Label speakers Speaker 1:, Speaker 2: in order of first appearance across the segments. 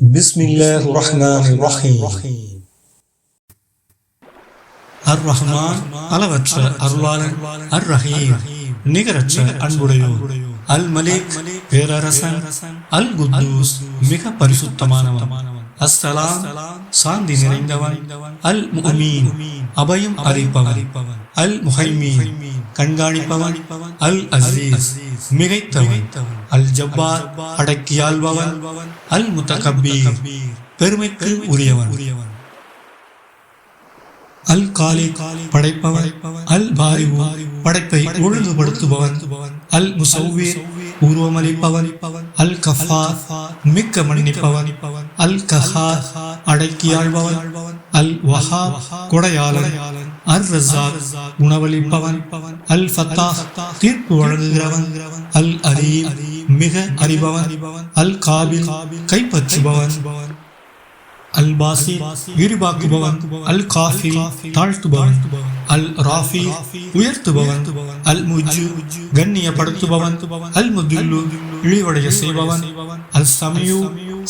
Speaker 1: بسم الله الرحمن الرحيم
Speaker 2: அர் ரஹ்மான் அளவற்ற அருளாளன் அர் ரஹீம் நிகரற்ற அன்புடையோர் அல் மலிக் பேரரசன் அல் குத்தூஸ் மிக பரிசுத்தமானவன் அஸ்ஸலாம் சாந்தி நிறைந்தவன் அல் முஅமீன் அபயம் அளிப்பவன் அல் முஹைமீன் கண்காணிப்பவன் அல் அசீஸ் மிகைத்தவன். அல் ஜப்பார் அடக்கியாள்பவன் அல் முத்தகப்பீர் பெருமைக்கு உரியவன். அல் காலி படைப்பவன். அல் பாரிவு படைப்பை ஒழுங்குபடுத்துபவன் அல் முசௌவீர் உருவமளிப்பவன். அல் கஃபார் மிக்க மன்னிப்பவன். அல் கஹார் அடக்கியாழ்பவன் அல் வஹா கொடையாளன். அர் ரஸாக் உணவளிப்பவன் அல் ஃபத்தா தீர்ப்பு வழங்குகிறவன் அல் அலீம் மிக அறிபவன் அல் காபில் கைப்பற்றுபவன் அல் பாசி விரிவாக்குபவன் அல் காஃபி தாழ்த்துபவன் அல் ராஃபி உயர்த்துபவன் அல் முஜு கண்ணியப்படுத்துபவன் அல் முதில்லு இழிவடைய செய்பவன் அல் சமியு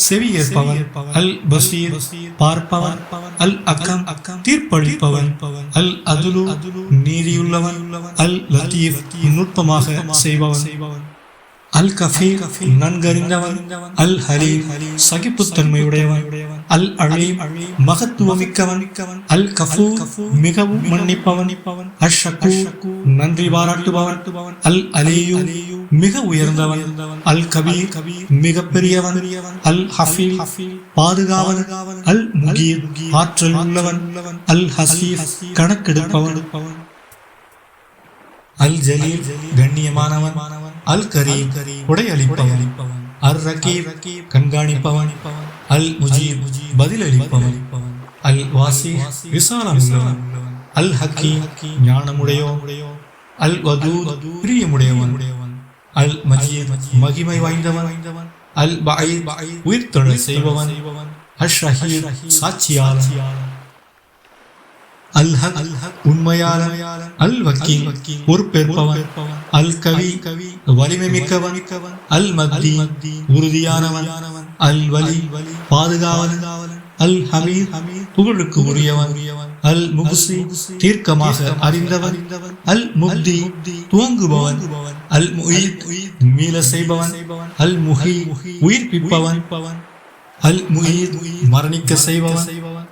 Speaker 2: செவியேற்பவன் அல் பசீர் பார்ப்பவன் அல் அக்கம் தீர்ப்பளிப்பவன் அல் அதுலு நீதியுள்ளவன் அல் லத்தீப் நுட்பமாக செய்பவன். அல் கஃபீர் நன்கறிந்தவன் அல் ஹலீம் சகிப்புத்தன்மையுடையவன் அல் அலீம் மகத்துவமிக்கவன் அல் கஃபூ மிகவும் மன்னிப்பவன் அல் ஷக்கூ நன்றி பாராட்டுபவன் அல் அலியு மிக உயர்ந்தவன் அல் கபீர் மிக பெரியவன் அல் ஹஃபீல் பாதுகாவன் அல் முகீர் ஆற்றல் உள்ளவன் அல் ஹசீஃப் கணக்கெடுப்பவன். அல் ஜலீல் கண்ணியமானவன் அல் கரீம் உடையளிப்பவன் அர் ரகீப் கண்காணிப்பவன் அல் முஜீப் பதிலளிப்பவன் அல் வாசி விசாலம் உள்ளவன் அல் ஹக்கீம் ஞானமுடையவன் அல் வது பிரியமுடையவன் அல் மஜீத் மகிமை வாய்ந்தவன் அல் பஐ உயிர்த்தொழல் செய்பவன் அல் ஷஹீர் சாட்சியாளன் அல் வக்கீல் பொறுப்பேற்பவன் அல் கவி வலிமை மிக்கவன் அல் மத்தி உறுதியானவன் அல் வலி பாதுகாவலன் அல் ஹமீர் புகழுக்கு உரியவன் அல் முகுசி தீர்க்கமாக அறிந்தவன் அல் முக்தி தூங்குபவன் அல் முயீத் மீள செய்பவன் அல் முஹி உயிர்ப்பிப்பவன் அல் முயீத் மரணிக்க செய்பவன்.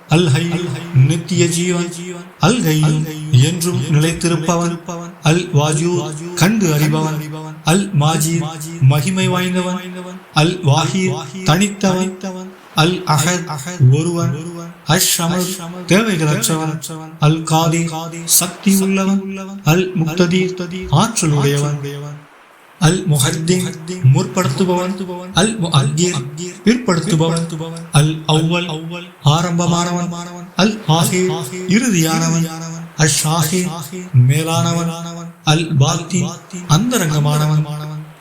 Speaker 2: அல் ஹை நித்திய ஜீவன். அல் கையும் என்றும் நிலைத்திருப்பவன். அல் வாஜு கண்டு அறிபவன். அல் மாஜி மகிமை வாய்ந்தவன். அல் வாஹீர் தனித்தவன். அல் அஹத் ஒருவன். அஷ் ஷமர் தேவைகளற்றவன். அல் காதி சக்தி உள்ளவன் அல் முக்ததி ஆற்றல் உடையவன் அல் முஹத்தின் முற்படுத்துபவன் அல் அல்கீர் பிற்படுத்துபவன் அல் அவ்வல் அவ்வல் ஆரம்பமானவன் அல் ஆஹிர் இறுதியானவன் அல் ஷாஹி மேலானவன் அல் பாத்தி அந்தரங்கமானவன்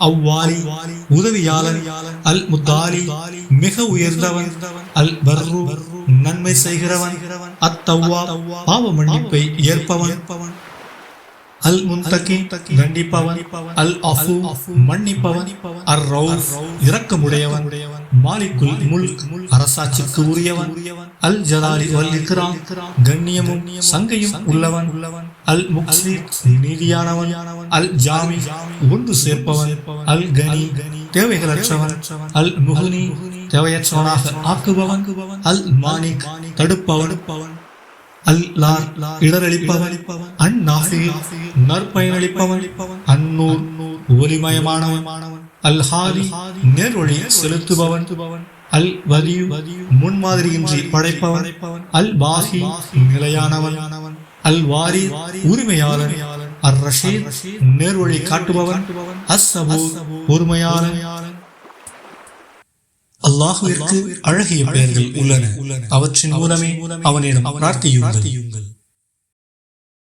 Speaker 2: அவ்வாலி உதவியாளன் அல் முத்தாலி மிக உயர்ந்தவன் அல் பர்ரு நன்மை செய்கிறவன் அத்தவ்வா பாவ மன்னிப்பை ஏற்பவன் அல் முன்தகி கண்டிப்பவன் அல் அஃபு மன்னிப்பவன் அர் ரவுஃப் இரக்கமுடையவன் மாலிக்குல் முல்க் அரசாட்சிக்கு உரியவன் அல் ஜலாலி வல் இக்ராம் கண்ணியமும் சங்கையும் உள்ளவன் அல் முக்ஸி நீதியானவன் அல் ஜாமி ஒன்று சேர்ப்பவன் அல் கனி தேவைகளற்றவன் அல் முகுனி தேவையற்றவனாக ஆக்குபவன் அல் மானிக் தடுப்பவன் அல்லார் இடரளிப்பவன் அந்நாஃபி நற்பயனளிப்பவன் அந்நூர் ஒலிமயமானவன் அல் ஹாரி நேர்வழி செலுத்துபவன் அல் வதியு முன்மாதிரியின்றி படைப்பவன் அல் பாஹி நிலையானவன் அல் வாரி உரிமையாளன் அர் ரஷீத் நேர்வழி காட்டுபவன் அஸ் சபூ பொறுமையாளன் அல்லாஹுவிற்கு அழகிய பெயர்கள் உள்ளன. அவற்றின் மூலமே அவனிடம் பிரார்த்தியுங்கள்.